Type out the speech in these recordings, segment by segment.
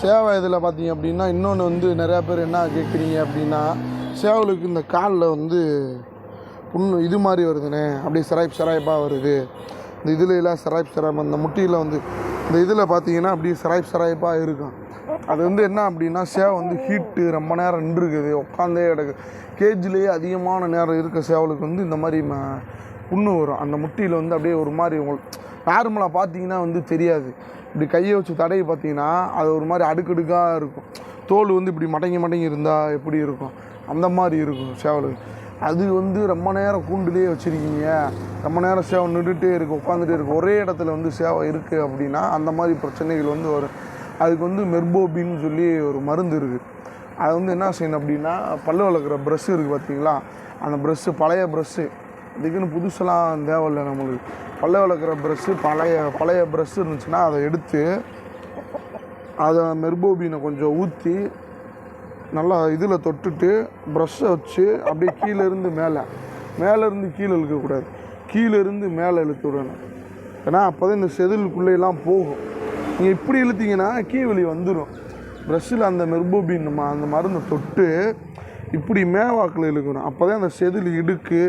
சேவை இதில் பார்த்தீங்க அப்படின்னா இன்னொன்று வந்து நிறையா பேர் என்ன கேட்குறீங்க அப்படின்னா சேவலுக்கு இந்த காலில் வந்து புண்ணு இது மாதிரி வருதுண்ணே அப்படியே சிராய்ப் சராய்ப்பாக வருது. இந்த இதில் எல்லாம் சிராய்ப் சராய்ப் அந்த முட்டியில் வந்து இந்த இதில் பார்த்தீங்கன்னா அப்படியே சிராய்ப் சராய்ப்பாக இருக்கும். அது வந்து என்ன அப்படின்னா சேவை வந்து ஹீட்டு ரொம்ப நேரம் நின்றுருக்குது உட்காந்தே கிடக்கு. கேஜிலேயே அதிகமான நேரம் இருக்க சேவலுக்கு வந்து இந்த மாதிரி ம- புண்ணு வரும். அந்த முட்டியில் வந்து அப்படியே ஒரு மாதிரி உங்களுக்கு நார்மலாக பார்த்தீங்கன்னா வந்து தெரியாது. இப்படி கையை வச்சு தடவி பார்த்தீங்கன்னா அது ஒரு மாதிரி அடுக்கடுக்காக இருக்கும். தோல் வந்து இப்படி மடங்கி மடங்கி இருந்தால் எப்படி இருக்கும்? அந்த மாதிரி இருக்கும் சேவலுக்கு அது வந்து ரொம்ப நேரம் கூண்டுலேயே வச்சுருக்கீங்க. ரொம்ப நேரம் சேவை நின்றுட்டே இருக்குது உட்காந்துட்டே இருக்கும் ஒரே இடத்துல வந்து சேவை இருக்குது அப்படின்னா அந்த மாதிரி பிரச்சனைகள் வந்து வரும். அதுக்கு வந்து மெர்போபின்னு சொல்லி ஒரு மருந்து இருக்குது அது வந்து என்ன செய்யணும் அப்படின்னா பல்லு வளர்க்குற ப்ரஷ் இருக்குது பார்த்தீங்களா? அந்த ப்ரஷ்ஷு பழைய ப்ரஷ்ஷு இதுக்குன்னு புதுசெல்லாம் தேவையில்லை நம்மளுக்கு. பல்ல வளர்க்குற ப்ரஷ்ஷு பழைய பழைய ப்ரஷ் இருந்துச்சுன்னா அதை எடுத்து அதை மெர்போபினை கொஞ்சம் ஊற்றி நல்லா இதில் தொட்டுட்டு ப்ரஷ்ஷை வச்சு அப்படியே கீழேருந்து மேலே. மேலேருந்து கீழே இழுக்கக்கூடாது. கீழே இருந்து மேலே இழுத்து விடணும். ஏன்னா அப்போ தான் இந்த செதிலுக்குள்ளே போகும். நீங்கள் இப்படி இழுத்தீங்கன்னா கீவலி வந்துடும் ப்ரஷ்ஷில் அந்த மெர்போபின் அந்த மருந்தை தொட்டு இப்படி மேவாக்கில் இழுக்கணும். அப்போ தான் அந்த செதில் இடுக்கு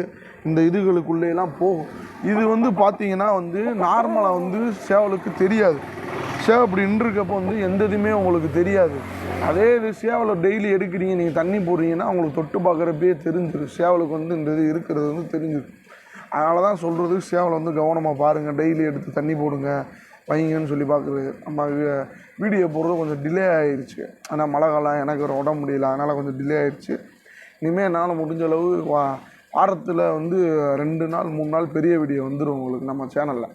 இந்த இதுகளுக்குள்ளேலாம் போகும். இது வந்து பார்த்தீங்கன்னா வந்து நார்மலாக வந்து சேவலுக்கு தெரியாது. சேவை அப்படி நின்றுருக்கப்போ வந்து எந்த இதுவுமே உங்களுக்கு தெரியாது. அதே இது சேவலை டெய்லி எடுக்கிறீங்க நீங்கள் தண்ணி போடுறீங்கன்னா உங்களுக்கு தொட்டு பார்க்குறப்பே தெரிஞ்சிடும் சேவலுக்கு வந்து இந்த இது இருக்கிறது வந்து தெரிஞ்சிடும் அதனால தான் சொல்கிறது சேவலை வந்து கவனமாக பாருங்கள் டெய்லி எடுத்து தண்ணி போடுங்க. வைங்கன்னு சொல்லி பார்க்குறது. நம்ம வீடியோ போடுறது கொஞ்சம் டிலே ஆகிடுச்சு ஆனால் மழை காலம் எனக்கு ஒரு உடம்பு முடியல. அதனால் கொஞ்சம் டிலே ஆயிடுச்சு இனிமேல் என்னால் முடிஞ்ச அளவு வா வாரத்தில் வந்து ரெண்டு நாள் மூணு நாள் பெரிய வீடியோ வந்துடும் உங்களுக்கு நம்ம சேனலில்